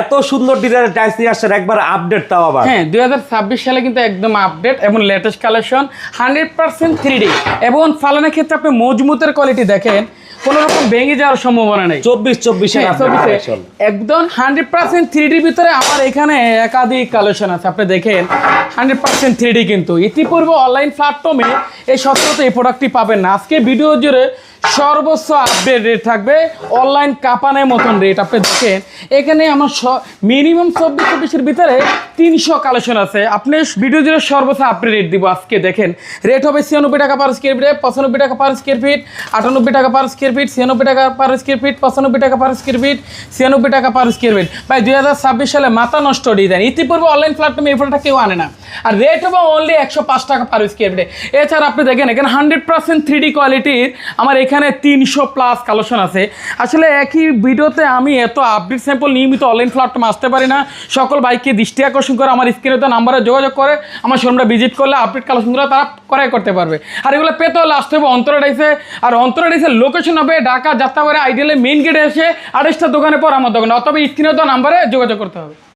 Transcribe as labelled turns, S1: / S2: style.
S1: এত সুন্দর ডিজাইনের টাইলস নিয়ে আসছেন একবার আপডেট তাও আবার।
S2: হ্যাঁ দুই সালে কিন্তু একদম আপডেট এবং latest collection hundred percent three এবং ফালানের ক্ষেত্রে আপনি মজবুতের কোয়ালিটি দেখেন কোনো রকম ভেঙে যাওয়ার সম্ভাবনা নেই।
S1: চব্বিশ চব্বিশে
S2: হ্যাঁ, একদম হান্ড্রেড পার্সেন্ট থ্রি ডির ভিতরে আমার এখানে একাধিক কালেকশন আছে। আপনি দেখেন হান্ড্রেড পার্সেন্ট থ্রি ডি কিন্তু। ইতিপূর্বে অনলাইন প্ল্যাটফর্মে এই সত্যত এই প্রোডাক্টটি পাবেন না। আজকে ভিডিও জুড়ে সর্বোচ্চ আপডেট রেট থাকবে। অনলাইন কাপানের মতন রেট আপনি দেখেন, এখানে আমার মিনিমাম চব্বিশ চব্বিশের ভিতরে তিনশো কালেকশন আছে। আপনি ভিডিও জুড়ে সর্বোচ্চ আপডেট রেট দিব আজকে, দেখেন। রেট হবে ছিয়ানব্বই টাকা পার স্কোয়ার ফিট পঁচানব্বই টাকা পার স্কোয়ার ফিট আটানব্বই টাকা পার স্কোয়ার ফিট ছিয়ানব্বই টাকা পার স্কোয়ার ফিট পঁচানব্বই টাকা পার স্কোয়ার ফিট ছিয়ানব্বই টাকা পার স্কোয়ার ফিট ভাই, দুই হাজার ছাব্বিশ সালে মাথা নষ্ট ডিজাইন ইতিপূর্বে অনলাইন প্ল্যাটফর্মে এই ফটোটা কেউ আনে না। আর রেট হবে অনলি একশো পাঁচ টাকা পার স্কোয়ার ফিটে এছাড়া আপনি দেখেন, এখানে হান্ড্রেড পার্সেন্ট থ্রি কোয়ালিটির আমার এখানে তিনশো প্লাস কালেকশন আছে। আসলে একই ভিডিওতে আমি এত আপডেট স্যাম্পল নিয়মিত অনলাইন প্ল্যাটফর্মে আসতে পারি না। সকল বাইককে দৃষ্টি আকর্ষণ করে আমার স্ক্রিনে তো নাম্বারে যোগাযোগ করে, আমার শোরুমটা ভিজিট করলে আপডেট কালেকশনগুলো তারা ক্রয় করতে পারবে। আর এগুলো পেতে হলে আসতে হবে অন্তরাডাইসে আর অন্তরাডাইসের লোকেশন হবে ঢাকা, যাত্রাবাড়ি আইডিয়ালে মেইন গেটে এসে আড়াইশটা দোকানে পর আমার দোকানে, অথবা স্ক্রিনে তো নাম্বারে যোগাযোগ করতে হবে।